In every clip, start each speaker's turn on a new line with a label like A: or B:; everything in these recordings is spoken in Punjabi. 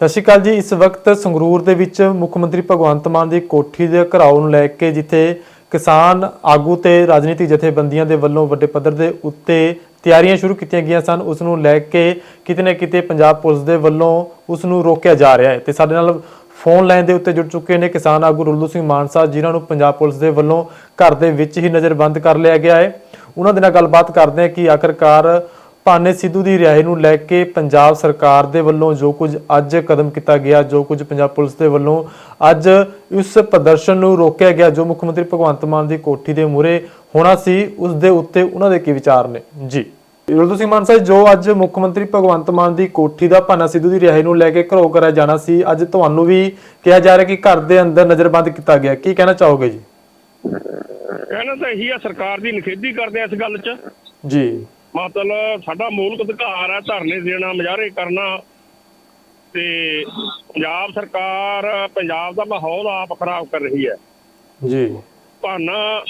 A: ਸਤਿ ਸ਼੍ਰੀ ਅਕਾਲ ਜੀ। ਇਸ ਵਕਤ ਸੰਗਰੂਰ ਦੇ ਵਿੱਚ ਮੁੱਖ ਮੰਤਰੀ ਭਗਵੰਤ ਮਾਨ ਦੀ ਕੋਠੀ ਦੇ ਘਰਾਓ ਨੂੰ ਲੈ ਕੇ ਜਿੱਥੇ ਕਿਸਾਨ ਆਗੂ ਤੇ ਰਾਜਨੀਤਿਕ ਜਥੇਬੰਦੀਆਂ ਦੇ ਵੱਲੋਂ ਵੱਡੇ ਪੱਧਰ ਦੇ ਉੱਤੇ ਤਿਆਰੀਆਂ ਸ਼ੁਰੂ ਕੀਤੀਆਂ ਗਈਆਂ ਸਨ, ਉਸ ਨੂੰ ਲੈ ਕੇ ਕਿਤੇ ਨਾ ਕਿਤੇ ਪੰਜਾਬ ਪੁਲਿਸ ਦੇ ਵੱਲੋਂ ਉਸ ਨੂੰ ਰੋਕਿਆ ਜਾ ਰਿਹਾ ਹੈ। ਤੇ ਸਾਡੇ ਨਾਲ ਫੋਨ ਲਾਈਨ ਦੇ ਉੱਤੇ ਜੁੜ ਚੁੱਕੇ ਨੇ ਕਿਸਾਨ ਆਗੂ ਰੁੱਲੂ ਸਿੰਘ ਮਾਨਸਾ, ਜਿਨ੍ਹਾਂ ਨੂੰ ਪੰਜਾਬ ਪੁਲਿਸ ਦੇ ਵੱਲੋਂ ਘਰ ਦੇ ਵਿੱਚ ਹੀ ਨਜ਼ਰਬੰਦ ਕਰ ਲਿਆ ਗਿਆ ਹੈ। ਉਹਨਾਂ ਦੇ ਨਾਲ ਗੱਲਬਾਤ ਕਰਦੇ ਹਾਂ ਕਿ ਆਖਰਕਾਰ ਭਾਨੇ ਸਿੱਧੂ ਦੀ ਰਿਹਾਈ ਨੂੰ ਲੈ ਕੇ ਪੰਜਾਬ ਸਰਕਾਰ ਦੇ ਵੱਲੋਂ ਜੋ ਕੁਝ ਅੱਜ ਕਦਮ ਕੀਤਾ ਗਿਆ ਜੋ ਕੁਝ ਪੰਜਾਬ ਪੁਲਿਸ ਦੇ ਵੱਲੋਂ ਅੱਜ ਉਸ ਪ੍ਰਦਰਸ਼ਨ ਨੂੰ ਰੋਕਿਆ ਗਿਆ ਜੋ ਮੁੱਖ ਮੰਤਰੀ ਭਗਵੰਤ ਮਾਨ ਦੀ ਕੋਠੀ ਦੇ ਮੂਹਰੇ ਹੋਣਾ ਸੀ ਉਸ ਦੇ ਉੱਤੇ ਉਹਨਾਂ ਦੇ ਕੀ ਵਿਚਾਰ ਨੇ? ਜੀ। ਰੁਲਦੂ ਸਿੰਘ ਮਾਨ ਸਾਹਿਬ ਜੋ ਅੱਜ ਮੁੱਖ ਮੰਤਰੀ ਭਗਵੰਤ ਮਾਨ ਦੀ ਕੋਠੀ ਦਾ ਭਾਨਾ ਸਿੱਧੂ ਦੀ ਰਿਹਾਈ ਨੂੰ ਲੈ ਕੇ ਘਰੋ ਕਰਿਆ ਜਾਣਾ ਸੀ ਅੱਜ ਤੁਹਾਨੂੰ ਵੀ ਕਿਹਾ ਜਾ ਰਿਹਾ ਕਿ ਘਰ ਦੇ ਅੰਦਰ ਨਜ਼ਰਬੰਦ ਕੀਤਾ ਗਿਆ। ਕੀ ਕਹਿਣਾ ਚਾਹੋਗੇ ਜੀ?
B: ਕਹਿਣਾ ਤਾਂ ਇਹੀ ਆ ਸਰਕਾਰ ਦੀ ਨਿਖੇਧੀ ਕਰਦੇ ਆ ਇਸ ਗੱਲ 'ਚ।
A: ਜੀ।
B: ਮਤਲਬ ਸਾਡਾ ਮੂਲਕ ਅਧਿਕਾਰ ਹੈ ਧਰਨੇ ਦੇਣਾ ਮੁਜ਼ਾਹਰੇ ਕਰਨਾ ਤੇ ਪੰਜਾਬ ਸਰਕਾਰ ਪੰਜਾਬ ਦਾ ਮਾਹੌਲ ਆਪ ਖਰਾਬ ਕਰ ਰਹੀ ਹੈ।
A: ਜੀ।
B: ਭਾਨਾ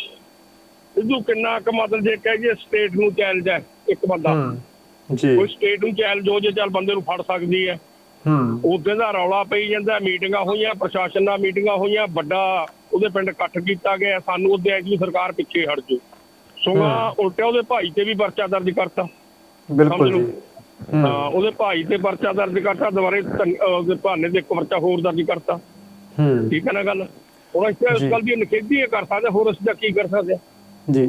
B: ਸਿੱਧੂ ਕਿੰਨਾ ਕੁ ਮਤਲਬ ਜੇ ਕਹਿ ਜੇ ਸਟੇਟ ਨੂੰ ਚੈਲੰਜ ਹੈ ਇੱਕ ਬੰਦਾ।
A: ਜੀ।
B: ਕੋਈ ਸਟੇਟ ਨੂੰ ਚੈਲੰਜ ਹੋ ਜੇ ਚੱਲ ਬੰਦੇ ਨੂੰ ਫੜ ਸਕਦੀ ਹੈ।
A: ਹੂੰ।
B: ਉਦੋਂ ਦਾ ਰੌਲਾ ਪਈ ਜਾਂਦਾ ਮੀਟਿੰਗਾਂ ਹੋਈਆਂ ਪ੍ਰਸ਼ਾਸਨ ਨਾਲ ਮੀਟਿੰਗਾਂ ਹੋਈਆਂ ਵੱਡਾ ਉਹਦੇ ਪਿੰਡ ਇਕੱਠ ਕੀਤਾ ਗਿਆ ਸਾਨੂੰ ਉਹਦੇ ਐਜੀ ਸਰਕਾਰ ਪਿੱਛੇ ਹਟ ਜੂ। ਸੋਗਾ ਉਲਟਿਆ ਉਹਦੇ ਭਾਈ ਤੇ ਵੀ ਪਰਚਾ ਦਰਜ ਕਰਤਾ।
A: ਬਿਲਕੁਲ ਜੀ।
B: ਹਾਂ। ਉਹਦੇ ਭਾਈ ਤੇ ਪਰਚਾ ਦਰਜ ਕਰਤਾ ਦੁਬਾਰੇ ਉਹਦੇ ਭਾਨੇ ਦੇ ਇੱਕ ਪਰਚਾ ਹੋਰ ਦਰਜ ਕਰਤਾ।
A: ਹੂੰ।
B: ਠੀਕ ਹੈ ਨਾ ਗੱਲ? ਹੁਣ ਅਸੀਂ ਇਸ। ਗੱਲ ਦੀ ਨਿਖੇਧੀ ਕਰ ਸਕਦੇ ਹੋਰ ਅਸੀਂ ਤਾਂ ਕੀ ਕਰ ਸਕਦੇ?
A: ਜੀ।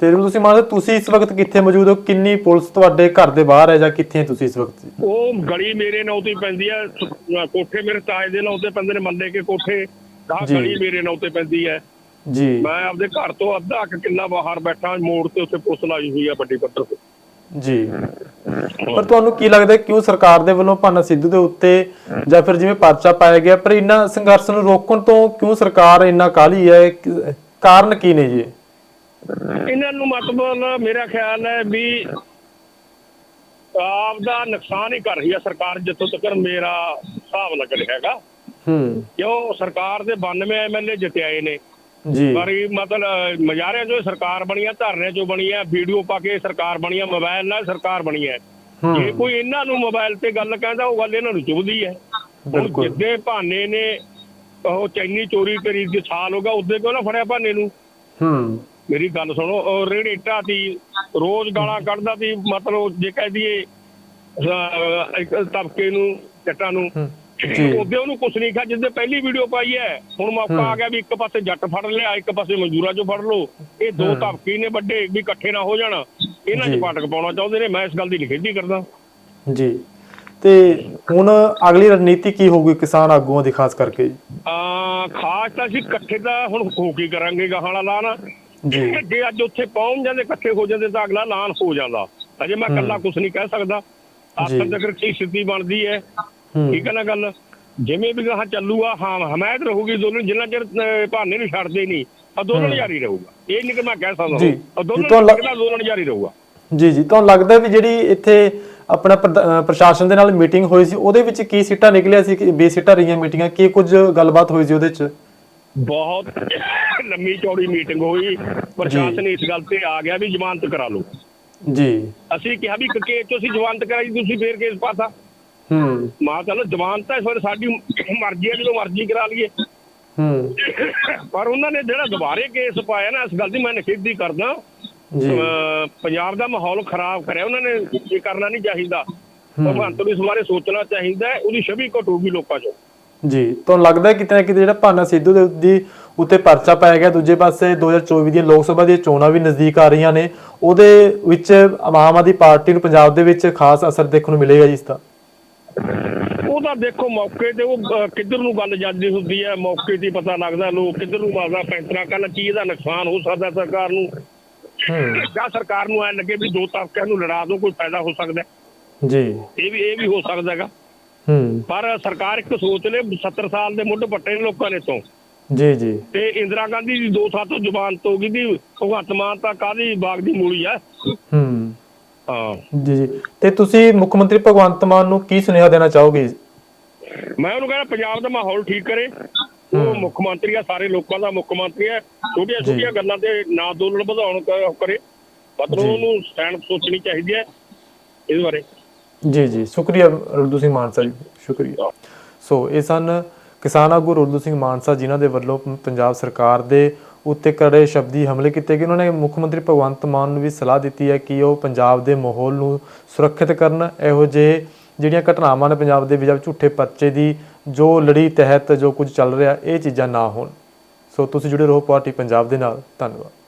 A: ਤੇ ਤੁਸੀਂ ਮਾਨ ਤੁਸੀਂ ਇਸ ਵਕਤ ਕਿੱਥੇ ਮੌਜੂਦ ਹੋ? ਕਿੰਨੀ ਪੁਲਿਸ ਤੁਹਾਡੇ ਘਰ ਦੇ ਬਾਹਰ ਹੈ ਜਾਂ ਕਿੱਥੇ ਤੁਸੀਂ ਇਸ ਵਕਤ?
B: ਉਹ ਗਲੀ ਮੇਰੇ ਨਾਂ ਤੇ ਪੈਂਦੀ ਹੈ ਕੋਠੇ ਮੇਰੇ ਤਾਏ ਦੇ ਨਾਂ ਤੇ ਪੈਂਦੇ ਨੇ ਮੰਨੇ ਕੇ ਕੋਠੇ।
A: ਜੀ।
B: ਗਲੀ ਮੇਰੇ ਨਾਂ ਤੇ ਪੈਂਦੀ ਹੈ।
A: ਜੀ।
B: ਮੈਂ ਆਪਦੇ ਘਰ ਤੋਂ ਅੱਧਾ ਕੁ ਕਿੱਲਾ ਬਾਹਰ ਬੈਠਾ ਮੋੜ ਤੇ ਉੱਥੇ ਪੁਲਿਸ ਲਾਈ ਹੋਈ ਆ ਵੱਡੀ ਪੱਧਰ ਤੇ।
A: ਜੀ। ਪਰ ਤੁਹਾਨੂੰ ਕੀ ਲੱਗਦਾ ਕਿਉਂ ਸਰਕਾਰ ਦੇ ਵੱਲੋਂ ਭਾਨਾ ਸਿੱਧੂ ਦੇ ਉੱਤੇ ਜਾਂ ਫਿਰ ਜਿਵੇਂ ਪਰਚਾ ਪਾਇਆ ਗਿਆ ਪਰ ਇੰਨਾ ਸੰਘਰਸ਼ ਨੂੰ ਰੋਕਣ ਤੋਂ ਕਿਉਂ ਸਰਕਾਰ ਇੰਨਾ ਕਾਹਲੀ ਹੈ? ਕਾਰਨ ਕੀ ਨੇ ਜੀ?
B: ਇਹਨਾਂ ਨੂੰ ਮਤਲਬ ਮੇਰਾ ਖਿਆਲ ਹੈ ਵੀ ਆਪ ਦਾ ਨੁਕਸਾਨ ਹੀ ਕਰ ਰਹੀ ਹੈ ਸਰਕਾਰ ਜਿੱਥੋਂ ਤੱਕ ਮੇਰਾ ਹਿਸਾਬ ਲੱਗ ਰਿਹਾ ਹੈਗਾ।
A: ਹੂੰ।
B: ਕਿਉਂ? ਸਰਕਾਰ ਦੇ 92 ਐਮਐਲਏ ਜਿੱਤਿਆਏ ਨੇ।
A: ਜੀ।
B: ਪਰ ਇਹ ਮਤਲਬ ਮਜ਼ਾਰਿਆਂ ਚੋਂ ਸਰਕਾਰ ਬਣੀ ਆ ਧਰਨਿਆਂ ਚੋਂ ਬਣੀ ਆ ਵੀਡੀਓ ਪਾ ਕੇ ਸਰਕਾਰ ਬਣੀ ਆ ਮੋਬਾਈਲ ਨਾਲ ਸਰਕਾਰ ਬਣੀ ਹੈ। ਜੇ ਕੋਈ ਇਹਨਾਂ ਨੂੰ ਮੋਬਾਈਲ ਤੇ ਗੱਲ ਕਹਿੰਦਾ ਉਹ ਗੱਲ ਇਹਨਾਂ ਨੂੰ ਚੁਭਦੀ ਹੈ
A: ਬਿਲਕੁਲ।
B: ਜਿੱਦੇ ਭਾਨੇ ਨੇ ਉਹ ਚੈਨੀ ਚੋਰੀ ਕਰੀ ਦੇ ਸਾਲ ਹੋ ਗਿਆ ਉਦੋਂ ਕਿਉਂ ਨਾ ਫੜਿਆ ਭਾਨੇ ਨੂੰ।
A: ਹੂੰ।
B: ਮੇਰੀ ਗੱਲ ਸੁਣੋ ਉਹ ਰੇੜੀ ਇੱਟਾਂ ਦੀ ਰੋਜ਼ ਗਾਲਾਂ ਕੱਢਦਾ ਸੀ ਮਤਲਬ ਜੇ ਕਹਿ ਦਈਏ ਇੱਕ ਤਬਕੇ ਨੂੰ ਜੱਟਾਂ ਨੂੰ। ਉਹਦੇ ਉਹਨੂੰ ਕੁਛ ਨਹੀਂ ਕਿਹਾ ਜਿੱਦੇ ਪਹਿਲੀ ਵੀਡੀਓ ਪਾਈ ਹੈ ਹੁਣ ਮੌਕਾ ਆ ਗਿਆ ਵੀ ਇੱਕ ਪਾਸੇ ਜੱਟ ਫੜ ਲਿਆ ਇੱਕ ਪਾਸੇ ਮਜ਼ਦੂਰਾਂ ਚੋਂ ਫੜ ਲਓ। ਇਹ ਦੋ। ਤਬਕੇ ਨੇ ਵੱਡੇ ਵੀ ਇਕੱਠੇ ਨਾ ਹੋ ਜਾਣ। ਇਹਨਾਂ। 'ਚ ਪਾਟਕ ਪਾਉਣਾ ਚਾਹੁੰਦੇ ਨੇ ਮੈਂ ਇਸ ਗੱਲ ਦੀ ਨਿਖੇਧੀ ਕਰਦਾ।
A: ਜੀ। ਤੇ ਹੁਣ ਅਗਲੀ ਰਣਨੀਤੀ ਕੀ ਹੋਊਗੀ ਕਿਸਾਨ ਆਗੂਆਂ ਦੀ ਖਾਸ ਕਰਕੇ? ਜੀ?
B: ਆ ਖਾਸ ਤਾਂ ਅਸੀਂ ਇਕੱਠੇ ਤਾਂ ਹੁਣ ਹੋ ਕੀ ਕਰਾਂਗੇ ਗਾਹਾਂ ਵਾਲਾ ਲਾਣਾ
A: ਜੀ।
B: ਜੇ ਅੱਜ ਉੱਥੇ ਪਹੁੰਚ ਜਾਂਦੇ ਇਕੱਠੇ ਹੋ ਜਾਂਦੇ ਤਾਂ ਅਗਲਾ ਐਲਾਨ ਹੋ ਜਾਂਦਾ। ਅਜੇ ਮੈਂ ਇਕੱਲਾ ਕੁਝ ਨਹੀਂ ਕਹਿ ਸਕਦਾ।
A: ਜੀ।
B: ਆਖਰ ਤੱਕ ਕੀ ਸਿੱਧੀ ਬਣਦੀ ਹੂੰ? ਠੀਕ ਹੈ ਨਾ ਗੱਲ? ਜਿਵੇਂ ਵੀ ਗਾਹਾਂ ਚੱਲੂਗਾ ਹਾਂ ਹਮਾਇਤ ਰਹੂਗੀ ਦੋਨੋਂ ਜਿੰਨਾ ਚਿਰ ਭਾਨੇ ਨੂੰ ਛੱਡਦੇ ਨਹੀਂ ਅੰਦੋਲਨ ਜਾਰੀ ਰਹੂਗਾ। ਇਹ ਨਹੀਂ ਕਿ ਮੈਂ ਕਹਿ ਸਕਦਾ
A: ਜੀ। ਲੱਗ-
B: ਲੱਗਦਾ ਅੰਦੋਲਨ ਜਾਰੀ ਰਹੂਗਾ?
A: ਜੀ ਜੀ। ਤੁਹਾਨੂੰ ਲੱਗਦਾ ਵੀ ਜਿਹੜੀ ਇੱਥੇ ਆਪਣਾ ਪ੍ਰਸ਼ਾਸਨ ਦੇ ਨਾਲ ਮੀਟਿੰਗ ਹੋਈ ਸੀ ਉਹਦੇ ਵਿੱਚ ਕੀ ਸੀਟਾਂ ਨਿਕਲਿਆ ਸੀ ਕਿ ਬੇਸਿੱਟਾਂ ਰਹੀਆਂ ਮੀਟਿੰਗਾਂ ਕੀ ਕੁਝ ਗੱਲਬਾਤ ਹੋਈ ਸੀ ਉਹਦੇ ਚ?
B: ਬਹੁਤ ਲੰਮੀ ਚੌੜੀ ਮੀਟਿੰਗ ਹੋਈ। ਪ੍ਰਸ਼ਾਸਨ ਇਸ ਗੱਲ ਤੇ ਆ ਗਿਆ ਵੀ ਜ਼ਮਾਨਤ ਕਰਾ ਲਓ।
A: ਜੀ।
B: ਅਸੀਂ ਕਿਹਾ ਵੀ ਇੱਕ ਕੇਸ 'ਚ ਅਸੀਂ ਜ਼ਮਾਨਤ ਕਰਾਈ ਤੁਸੀਂ ਫੇਰ ਕੇਸ ਪਾਤਾ।
A: ਹੂੰ।
B: ਮਾਂ ਚਲੋ ਜ਼ਮਾਨਤ ਤਾਂ ਵੇਲੇ ਸਾਡੀ ਮਰਜ਼ੀ ਹੈ ਜਦੋਂ ਮਰਜ਼ੀ ਕਰਾ ਲਈਏ।
A: ਹੂੰ।
B: ਪਰ ਉਹਨਾਂ ਨੇ ਜਿਹੜਾ ਦੁਬਾਰੇ ਕੇਸ ਪਾਇਆ ਨਾ ਇਸ ਗੱਲ ਦੀ ਮੈਂ ਨਿਖੇਧੀ ਕਰਦਾ। ਪੰਜਾਬ ਦਾ ਮਾਹੌਲ ਖਰਾਬ ਕਰਿਆ ਉਹਨਾਂ ਨੇ ਇਹ ਕਰਨਾ ਨਹੀਂ ਚਾਹੀਦਾ। ਭਗਵੰਤ ਨੂੰ ਇਸ ਬਾਰੇ ਸੋਚਣਾ ਚਾਹੀਦਾ ਉਹਦੀ ਛਵੀ ਘਟੂਗੀ ਲੋਕਾਂ 'ਚੋਂ।
A: ਜੀ ਤੁਹਾਨੂੰ ਲੱਗਦਾ ਕਿਤੇ ਨਾ ਕਿਤੇ ਜਿਹੜਾ ਭਾਨਾ ਸਿੱਧੂ ਦੇ ਦੀ ਉੱਤੇ ਪਰਚਾ ਪਾਇਆ ਗਿਆ ਦੂਜੇ ਪਾਸੇ 2024 ਦੀਆਂ ਲੋਕ ਸਭਾ ਦੀਆਂ ਚੋਣਾਂ ਵੀ ਨਜ਼ਦੀਕ ਆ ਰਹੀਆਂ ਨੇ ਉਹਦੇ ਵਿੱਚ ਆਮ ਆਦਮੀ ਪਾਰਟੀ ਨੂੰ ਪੰਜਾਬ ਦੇ ਵਿੱਚ ਖਾਸ ਅਸਰ ਦੇਖਣ ਨੂੰ ਮਿਲੇਗਾ ਜੀ ਇਸ ਦਾ।
B: ਉਹ ਤਾਂ ਦੇਖੋ ਮੌਕੇ ਤੇ ਉਹ ਅਹ, ਕਿੱਧਰ ਨੂੰ ਗੱਲ ਜਾਂਦੀ ਹੁੰਦੀ ਹੈ ਮੌਕੇ ਤੇ ਹੀ ਪਤਾ ਲੱਗਦਾ ਲੋਕ ਕਿੱਧਰ ਨੂੰ ਮਾਰਦਾ ਪੈਂਤਰਾ ਕਰਨ ਕੀ ਇਹਦਾ ਨੁਕਸਾਨ ਹੋ ਸਕਦਾ ਸਰਕਾਰ ਨੂੰ?
A: ਹੂੰ।
B: ਜਾਂ ਸਰਕਾਰ ਨੂੰ ਐ ਲੱਗੇ ਵੀ ਦੋ ਤਬਕਿਆਂ ਨੂੰ ਲੜਾ ਦੋ ਕੋਈ ਫਾਇਦਾ ਹੋ ਸਕਦਾ ਹੈ।
A: ਜੀ।
B: ਇਹ ਵੀ ਇਹ ਵੀ ਹੋ ਸਕਦਾ ਹੈਗਾ।
A: ਹੂੰ।
B: ਪਰ ਸਰਕਾਰ ਇੱਕ ਸੋਚ ਲੈ 70 ਸਾਲ ਦੇ ਮੁੱਢ ਪੱਟੇ ਨੇ ਲੋਕਾਂ ਨੇ ਤੋਂ।
A: ਜੀ ਜੀ।
B: ਤੇ ਇੰਦਰਾ ਗਾਂਧੀ ਦੀ ਦੋ ਸਾਲ ਤੋਂ ਜ਼ਮਾਨਤ ਹੋ ਗਈ ਦੀ ਭਗਵੰਤ ਮਾਨ ਤਾਂ ਕਾਦੀ ਬਾਗ ਦੀ ਮੂਲੀ ਆ
A: ਹੂੰ।
B: ਹਾਂ।
A: ਜੀ ਜੀ। ਤੇ ਤੁਸੀਂ ਮੁੱਖ ਮੰਤਰੀ ਭਗਵੰਤ ਮਾਨ ਨੂੰ ਕੀ ਸੁਨੇਹਾ ਦੇਣਾ ਚਾਹੋਗੇ?
B: ਮੈਂ ਉਹਨੂੰ ਕਹਿੰਦਾ ਪੰਜਾਬ ਦਾ ਮਾਹੌਲ ਠੀਕ ਕਰੇ। ਉਹ ਮੁੱਖ ਮੰਤਰੀ ਆ ਸਾਰੇ ਲੋਕਾਂ ਦਾ ਮੁੱਖ ਮੰਤਰੀ ਹੈ ਛੋਟੀਆਂ ਛੋਟੀਆਂ ਗੱਲਾਂ ਤੇ ਨਾ ਅੰਦੋਲਨ ਵਧਾਉਣ ਕਰੇ। ਮਤਲਬ। ਉਹਨੂੰ ਸਟੈਂਡ ਸੋਚਣੀ ਚਾਹੀਦੀ ਹੈ ਇਹਦੇ ਬਾਰੇ।
A: ਜੀ ਜੀ। ਸ਼ੁਕਰੀਆ ਰੁਲਦੂ ਸਿੰਘ ਮਾਨਸਾ ਜੀ। ਸ਼ੁਕਰੀਆ। ਸੋ ਇਹ ਸਨ ਕਿਸਾਨ ਆਗੂ ਰੁਲਦੂ ਸਿੰਘ ਮਾਨਸਾ ਜਿਨ੍ਹਾਂ ਦੇ ਵੱਲੋਂ ਪੰਜਾਬ ਸਰਕਾਰ ਦੇ ਉੱਤੇ ਕੜੇ ਸ਼ਬਦੀ ਹਮਲੇ ਕੀਤੇ ਗਏ। ਉਹਨਾਂ ਨੇ ਮੁੱਖ ਮੰਤਰੀ ਭਗਵੰਤ ਮਾਨ ਨੂੰ ਵੀ ਸਲਾਹ ਦਿੱਤੀ ਹੈ ਕਿ ਉਹ ਪੰਜਾਬ ਦੇ ਮਾਹੌਲ ਨੂੰ ਸੁਰੱਖਿਅਤ ਕਰਨ। ਇਹੋ ਜਿਹੇ ਜਿਹੜੀਆਂ ਘਟਨਾਵਾਂ ਨੇ ਪੰਜਾਬ ਦੇ ਵਿੱਚ ਝੂਠੇ ਪਰਚੇ ਦੀ, ਜੋ ਲੜੀ ਤਹਿਤ ਜੋ ਕੁਝ ਚੱਲ ਰਿਹਾ, ਇਹ ਚੀਜ਼ਾਂ ਨਾ ਹੋਣ। ਸੋ ਤੁਸੀਂ ਜੁੜੇ ਰਹੋ ਪਾਰਟੀ ਪੰਜਾਬ ਦੇ ਨਾਲ। ਧੰਨਵਾਦ।